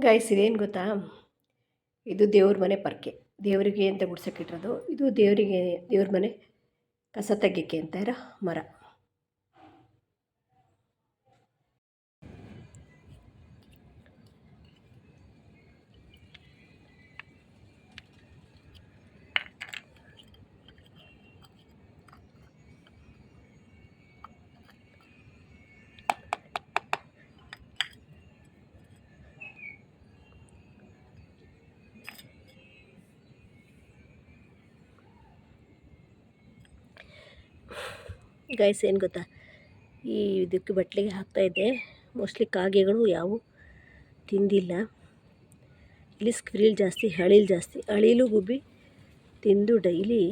Guys ಇದೇನು ಗೊತ್ತಾ? ಇದು ದೇವ್ರ ಮನೆ ಪರ್ಕೆ. ದೇವರಿಗೆ ಅಂತ ಗುಡ್ಸಕ್ಕಿಟ್ಟಿರೋದು ಇದು ದೇವರಿಗೆ, ದೇವ್ರ ಮನೆ ಕಸ ತೆಗಿಯಕ್ಕೆ ಅಂತ ಇರೋ ಮರ. ಗೈಸ್, ಏನು ಗೊತ್ತಾ? ಈ ಇದಕ್ಕೆ ಬಟ್ಲಿಗೆ ಹಾಕ್ತಾಯಿದ್ದೆ ಮೋಸ್ಟ್ಲಿ ಕಾಗೆಗಳು ಯಾವು ತಿಂದಿಲ್ಲ. ಇಲ್ಲಿ ಸ್ಕ್ರೀಲ್ ಜಾಸ್ತಿ ಅಳಿಲ್ ಜಾಸ್ತಿ. ಅಳಿಲು ಗುಬ್ಬಿ ತಿಂದು ಡೈಲಿ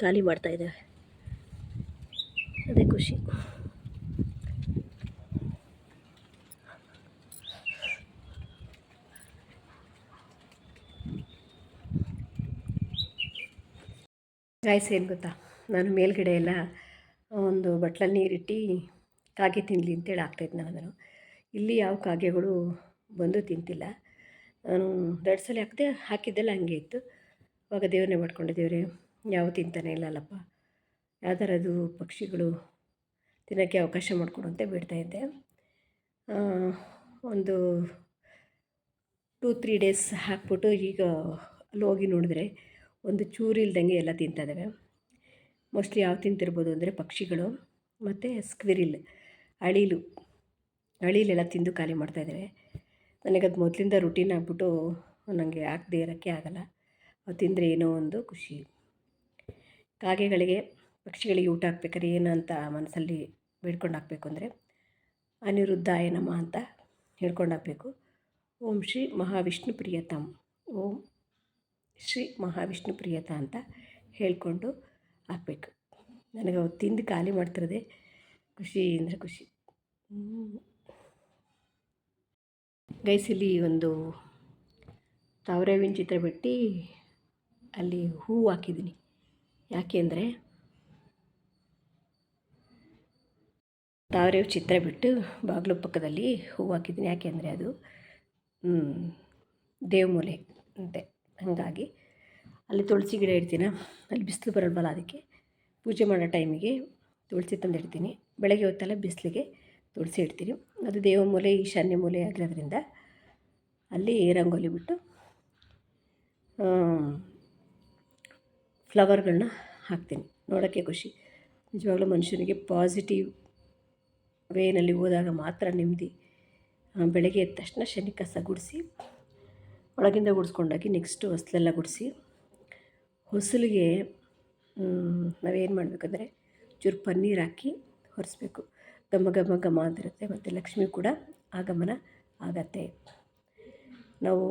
ಖಾಲಿ ಮಾಡ್ತಾಯಿದ್ದಾವೆ ಅದೇ ಖುಷಿ. ಗಾಯ್ಸ್ ಏನು ಗೊತ್ತಾ? ನಾನು ಮೇಲ್ಗಡೆ ಎಲ್ಲ ಒಂದು ಬಟ್ಲಲ್ಲಿ ನೀರಿಟ್ಟು ಕಾಗೆ ತಿನ್ನಲಿ ಅಂತೇಳಿ ಹಾಕ್ತಾಯಿದ್ದೆ ನಾನು ಅದನ್ನು. ಇಲ್ಲಿ ಯಾವ ಕಾಗೆಗಳು ಬಂದು ತಿಂತಿಲ್ಲ. ನಾನು ಎರಡು ಸಲ ಹಾಕಿದೆ, ಹಾಕಿದ್ದೆಲ್ಲ ಹಂಗೆ ಇತ್ತು. ಆವಾಗ ದೇವ್ರನ್ನೇ ಮಾಡ್ಕೊಂಡೆ, ದೇವರೇ, ಯಾವ ತಿಂತಾನೆ ಇಲ್ಲಲ್ಲಪ್ಪ. ಥರದ್ದು ಪಕ್ಷಿಗಳು ತಿನ್ನೋಕ್ಕೆ ಅವಕಾಶ ಮಾಡಿಕೊಡು ಅಂತ ಬಿಡ್ತಾಯಿದ್ದೆ ಒಂದು ಟೂ, ತ್ರೀ ಡೇಸ್ ಹಾಕ್ಬಿಟ್ಟು ಈಗ ಅಲ್ಲಿ ಹೋಗಿ ನೋಡಿದ್ರೆ ಒಂದು ಚೂರು ಇಲ್ದಂಗೆ ಎಲ್ಲ ತಿಂತಾ ಇದ್ದಾವೆ. ಮೋಸ್ಟ್ಲಿ ಯಾವ ತಿಂತಿರ್ಬೋದು ಅಂದರೆ ಪಕ್ಷಿಗಳು ಮತ್ತು ಸ್ಕ್ವಿರಿಲ್ ಅಳಿಲು. ಅಳಿಲೆಲ್ಲ ತಿಂದು ಖಾಲಿ ನನಗೆ ಅದು ಮೊದಲಿಂದ ರುಟೀನ್ ಆಗ್ಬಿಟ್ಟು ನನಗೆ ಹಾಕದೇ ಇರೋಕ್ಕೆ ಆಗಲ್ಲ. ಅದು ತಿಂದರೆ ಏನೋ ಒಂದು ಖುಷಿ. ಕಾಗೆಗಳಿಗೆ, ಪಕ್ಷಿಗಳಿಗೆ ಊಟ ಹಾಕ್ಬೇಕಾದ್ರೆ ಅಂತ ಮನಸ್ಸಲ್ಲಿ ಬೇಡ್ಕೊಂಡು ಹಾಕಬೇಕು ಅಂದರೆ ಅನಿರುದ್ಧ ಏನಮ್ಮ ಅಂತ ಹೇಳ್ಕೊಂಡು ಹಾಕಬೇಕು. ಓಂ ಶ್ರೀ ಮಹಾವಿಷ್ಣು ಪ್ರಿಯತಮ್. ಓಂ ಶ್ರೀ ಮಹಾವಿಷ್ಣು ಪ್ರಿಯತ ಅಂತ ಹೇಳಿಕೊಂಡು ಹಾಕ್ಬೇಕು. ನನಗೆ ಅವು ತಿಂದು ಖಾಲಿ ಮಾಡ್ತಿರೋದೆ ಖುಷಿ ಅಂದರೆ ಖುಷಿ. ಗೈಸಲ್ಲಿ ಒಂದು ತಾವರೆ ಹೂವಿನ ಚಿತ್ರ ಬಿಟ್ಟು ಅಲ್ಲಿ ಹೂವು ಹಾಕಿದ್ದೀನಿ. ಯಾಕೆ ಅಂದರೆ ಚಿತ್ರ ಬಿಟ್ಟು ಬಾಗಿಲು ಪಕ್ಕದಲ್ಲಿ ಹೂವು ಹಾಕಿದ್ದೀನಿ. ಯಾಕೆ ಅಂದರೆ ಅದು ದೇವಮೂಲೆ ಅಂತೆ. ಹಾಗಾಗಿ ಅಲ್ಲಿ ತುಳಸಿ ಗಿಡ ಇಡ್ತೀನಿ. ಅಲ್ಲಿ ಬಿಸಿಲು ಬರಲ್ವಲ್ಲ ಅದಕ್ಕೆ. ಪೂಜೆ ಮಾಡೋ ಟೈಮಿಗೆ ತುಳಸಿ ತಂದು ಇಡ್ತೀನಿ. ಬೆಳಗ್ಗೆ ಹೊತ್ತಲ್ಲ ಬಿಸಿಲಿಗೆ ತುಳಸಿ ಇಡ್ತೀನಿ. ಅದು ದೇವ ಮೂಲೆ, ಈಶಾನ್ಯ ಮೂಲೆ ಆಗಿರೋದ್ರಿಂದ ಅಲ್ಲಿ ರಂಗೋಲಿ ಬಿಟ್ಟು ಫ್ಲವರ್ಗಳನ್ನ ಹಾಕ್ತೀನಿ. ನೋಡೋಕ್ಕೆ ಖುಷಿ. ನಿಜವಾಗ್ಲೂ ಮನುಷ್ಯನಿಗೆ ಪಾಸಿಟಿವ್ ವೇನಲ್ಲಿ ಹೋದಾಗ ಮಾತ್ರ ನೆಮ್ಮದಿ. ಬೆಳಗ್ಗೆ ಎದ್ದ ತಕ್ಷಣ ಶನಿ ಕಸ ಗುಡಿಸಿ, ಒಳಗಿಂದ ಗುಡಿಸ್ಕೊಂಡಾಗಿ ನೆಕ್ಸ್ಟು ಹೊಸ್ಲೆಲ್ಲ ಗುಡಿಸಿ ಹೊಸಲಿಗೆ ನಾವೇನು ಮಾಡಬೇಕಂದ್ರೆ ಚೂರು ಪನ್ನೀರ್ ಹಾಕಿ ಹೊರಿಸ್ಬೇಕು ಘಮ ಘಮ ಘಮ ಅಂತಿರುತ್ತೆ ಮತ್ತು ಲಕ್ಷ್ಮಿ ಕೂಡ ಆಗಮನ ಆಗತ್ತೆ. ನಾವು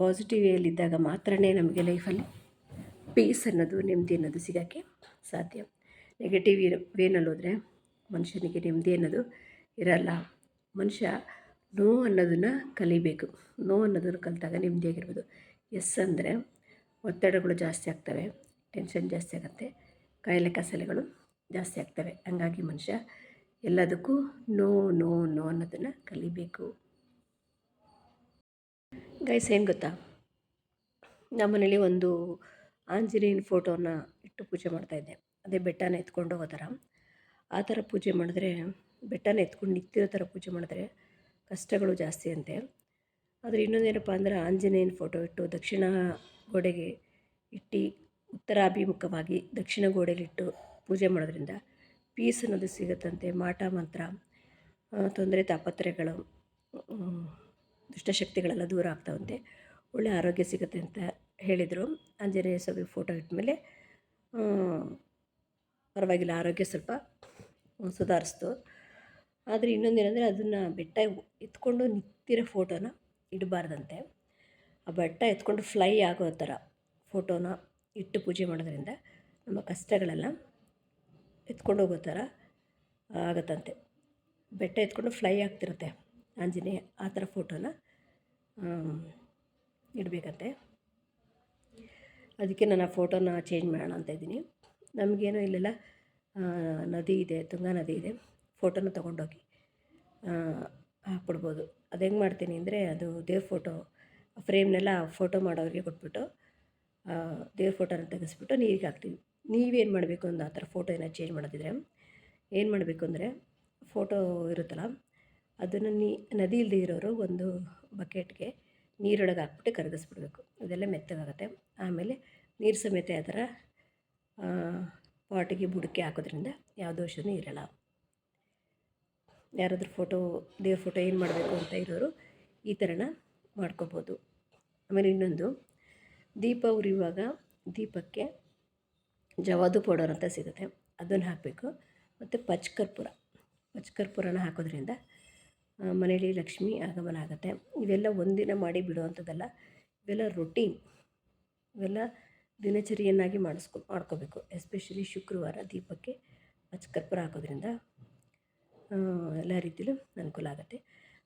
ಪಾಸಿಟಿವ್ ಇದ್ದಾಗ ಮಾತ್ರನೇ ನಮಗೆ ಲೈಫಲ್ಲಿ ಪೀಸ್ ಅನ್ನೋದು, ನೆಮ್ಮದಿ ಅನ್ನೋದು ಸಿಗೋಕ್ಕೆ ಸಾಧ್ಯ. ನೆಗೆಟಿವ್ ವೇನಲ್ಲಿ ಹೋದರೆ ಮನುಷ್ಯನಿಗೆ ನೆಮ್ಮದಿ ಅನ್ನೋದು ಇರಲ್ಲ. ಮನುಷ್ಯ ನೋ ಅನ್ನೋದನ್ನು ಕಲಿಬೇಕು. ನೋ ಅನ್ನೋದನ್ನು ಕಲಿತಾಗ ನೆಮ್ಮದಿಯಾಗಿರ್ಬೋದು. ಎಸ್ ಅಂದರೆ ಒತ್ತಡಗಳು ಜಾಸ್ತಿ ಆಗ್ತವೆ ಟೆನ್ಷನ್ ಜಾಸ್ತಿ ಆಗುತ್ತೆ, ಕಾಯಿಲೆ ಕಸಲೆಗಳು ಜಾಸ್ತಿ ಆಗ್ತವೆ. ಹಂಗಾಗಿ ಮನುಷ್ಯ ಎಲ್ಲದಕ್ಕೂ ನೋ ನೋ ನೋ ಅನ್ನೋದನ್ನು ಕಲಿಬೇಕು. ಗೈಸ್ ಏನು ಗೊತ್ತಾ? ನಮ್ಮನೇಲಿ ಒಂದು ಆಂಜನೇಯನ ಫೋಟೋನ ಇಟ್ಟು ಪೂಜೆ ಮಾಡ್ತಾಯಿದ್ದೆ ಅದೇ ಬೆಟ್ಟನ ಎತ್ಕೊಂಡು ಹೋಗೋ ಥರ. ಆ ಥರ ಪೂಜೆ ಮಾಡಿದ್ರೆ, ಬೆಟ್ಟನ ಎತ್ಕೊಂಡು ನಿಂತಿರೋ ಥರ ಪೂಜೆ ಮಾಡಿದ್ರೆ ಕಷ್ಟಗಳು ಜಾಸ್ತಿ ಅಂತೆ. ಆದರೆ ಇನ್ನೊಂದೇನಪ್ಪ ಅಂದರೆ ಆಂಜನೇಯನ ಫೋಟೋ ಇಟ್ಟು ದಕ್ಷಿಣ ಗೋಡೆಗೆ ಇಟ್ಟು ಉತ್ತರಾಭಿಮುಖವಾಗಿ ದಕ್ಷಿಣ ಗೋಡೆಯಲ್ಲಿಟ್ಟು ಪೂಜೆ ಮಾಡೋದ್ರಿಂದ ಪೀಸ್ ಅನ್ನೋದು ಸಿಗುತ್ತಂತೆ. ಮಾಟ ಮಂತ್ರ ತೊಂದರೆ ತಾಪತ್ರೆಗಳು ದುಷ್ಟಶಕ್ತಿಗಳೆಲ್ಲ ದೂರ ಆಗ್ತಾವಂತೆ. ಒಳ್ಳೆ ಆರೋಗ್ಯ ಸಿಗುತ್ತೆ ಅಂತ ಹೇಳಿದರು. ಆಂಜನೇಯ ಸ್ವಾಮಿ ಫೋಟೋ ಇಟ್ಟಮೇಲೆ ಪರವಾಗಿಲ್ಲ, ಆರೋಗ್ಯ ಸ್ವಲ್ಪ ಸುಧಾರಿಸ್ತು. ಆದರೆ ಇನ್ನೊಂದೇನೆಂದರೆ ಅದನ್ನು ಬೆಟ್ಟ ಎತ್ಕೊಂಡು ನಿಂತಿರೋ ಫೋಟೋನ ಇಡಬಾರ್ದಂತೆ. ಆ ಬೆಟ್ಟ ಎತ್ಕೊಂಡು ಫ್ಲೈ ಆಗೋ ಥರ ಫೋಟೋನ ಇಟ್ಟು ಪೂಜೆ ಮಾಡೋದ್ರಿಂದ ನಮ್ಮ ಕಷ್ಟಗಳೆಲ್ಲ ಎತ್ಕೊಂಡು ಹೋಗೋ ಥರ ಆಗುತ್ತಂತೆ. ಬೆಟ್ಟ ಎತ್ಕೊಂಡು ಫ್ಲೈ ಆಗ್ತಿರುತ್ತೆ. ಆಂಜನೇಯ, ಆ ಥರ ಫೋಟೋನ ಇಡಬೇಕಂತೆ. ಅದಕ್ಕೆ ನಾನು ಆ ಫೋಟೋನ ಚೇಂಜ್ ಮಾಡೋಣ ಅಂತ ಇದ್ದೀನಿ. ನಮಗೇನೋ ಇಲ್ಲೆಲ್ಲ ನದಿ ಇದೆ, ತುಂಗಾ ನದಿ ಇದೆ. ಫೋಟೋನ ತೊಗೊಂಡೋಗಿ ಹಾಕ್ಬಿಡ್ಬೋದು. ಅದು ಹೆಂಗೆ ಮಾಡ್ತೀನಿ ಅಂದರೆ ಅದು ದೇವ್ರ ಫೋಟೋ ಫ್ರೇಮ್ನೆಲ್ಲ ಫೋಟೋ ಮಾಡೋರಿಗೆ ಕೊಟ್ಬಿಟ್ಟು ದೇವ್ರ ಫೋಟೋನ ತೆಗೆಸ್ಬಿಟ್ಟು ನೀರಿಗೆ ಹಾಕ್ತೀವಿ. ನೀವೇನು ಮಾಡಬೇಕು ಒಂದು ಆ ಥರ ಫೋಟೋ ಏನೋ ಚೇಂಜ್ ಮಾಡೋದಿದ್ರೆ, ಏನು ಮಾಡಬೇಕು ಅಂದರೆ ಫೋಟೋ ಇರುತ್ತಲ್ಲ, ಅದನ್ನು ನೀ ನದಿ ಇಲ್ಲದೆ ಇರೋರು ಒಂದು ಬಕೆಟ್ಗೆ ನೀರೊಳಗೆ ಹಾಕ್ಬಿಟ್ಟು ಕರಗಿಸ್ಬಿಡ್ಬೇಕು. ಅದೆಲ್ಲ ಮೆತ್ತಗಾಗುತ್ತೆ. ಆಮೇಲೆ ನೀರು ಸಮೇತ ಆ ಥರ ಪಾಟಿಗೆ ಬುಡಕ್ಕೆ ಹಾಕೋದ್ರಿಂದ ಯಾವ ದೋಷವೂ ಇರಲ್ಲ. ಯಾರಾದ್ರೂ ಫೋಟೋ, ದೇವ್ರ ಫೋಟೋ ಏನು ಮಾಡಬೇಕು ಅಂತ ಇರೋರು ಈ ಥರನ ಮಾಡ್ಕೋಬೋದು. ಆಮೇಲೆ ಇನ್ನೊಂದು, ದೀಪ ಉರಿಯುವಾಗ ದೀಪಕ್ಕೆ ಜವಾದು ಪೌಡರ್ ಅಂತ ಸಿಗುತ್ತೆ. ಅದನ್ನು ಹಾಕಬೇಕು. ಮತ್ತು ಪಚ್ಕರ್ಪೂರ, ಪಚ್ಕರ್ಪೂರನ ಹಾಕೋದ್ರಿಂದ ಮನೆಯಲ್ಲಿ ಲಕ್ಷ್ಮಿ ಆಗಮನ ಆಗುತ್ತೆ. ಇವೆಲ್ಲ ಒಂದಿನ ಮಾಡಿ ಬಿಡುವಂಥದ್ದಲ್ಲ, ಇವೆಲ್ಲ ರೊಟೀನ್ ಇವೆಲ್ಲ ದಿನಚರಿಯನ್ನಾಗಿ ಮಾಡಿಸ್ಕೊ, ಮಾಡ್ಕೋಬೇಕು. ಎಸ್ಪೆಷಲಿ ಶುಕ್ರವಾರ ದೀಪಕ್ಕೆ ಪಚ್ಕರ್ಪೂರ ಹಾಕೋದ್ರಿಂದ ಎಲ್ಲ ರೀತಿಯಲ್ಲೂ ಅನುಕೂಲ ಆಗುತ್ತೆ.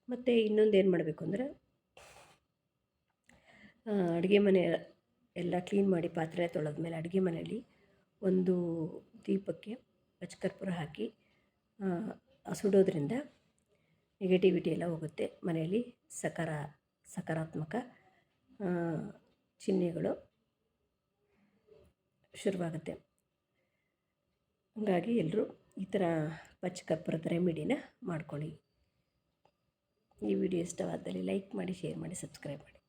ಮತ್ತು ಇನ್ನೊಂದು ಏನು ಮಾಡಬೇಕು ಅಂದರೆ ಅಡುಗೆ ಮನೆ ಎಲ್ಲ ಕ್ಲೀನ್ ಮಾಡಿ ಪಾತ್ರೆ ತೊಳೆದ್ಮೇಲೆ ಅಡುಗೆ ಮನೆಯಲ್ಲಿ ಒಂದು ದೀಪಕ್ಕೆ ಪಚ್ಕರ್ಪೂರ ಹಾಕಿ ಸುಡೋದ್ರಿಂದ ನೆಗೆಟಿವಿಟಿ ಎಲ್ಲ ಹೋಗುತ್ತೆ. ಮನೆಯಲ್ಲಿ ಸಕಾರ, ಸಕಾರಾತ್ಮಕ ಚಿಹ್ನೆಗಳು ಶುರುವಾಗುತ್ತೆ. ಹಾಗಾಗಿ ಎಲ್ಲರೂ ಈ ಥರ ಪಚ್ಕರ್ಪೂರದ ರೆಮಿಡಿನ ಮಾಡ್ಕೊಳ್ಳಿ. ಈ ವಿಡಿಯೋ ಇಷ್ಟವಾದಲ್ಲಿ ಲೈಕ್ ಮಾಡಿ ಶೇರ್ ಮಾಡಿ ಸಬ್ಸ್ಕ್ರೈಬ್ ಮಾಡಿ.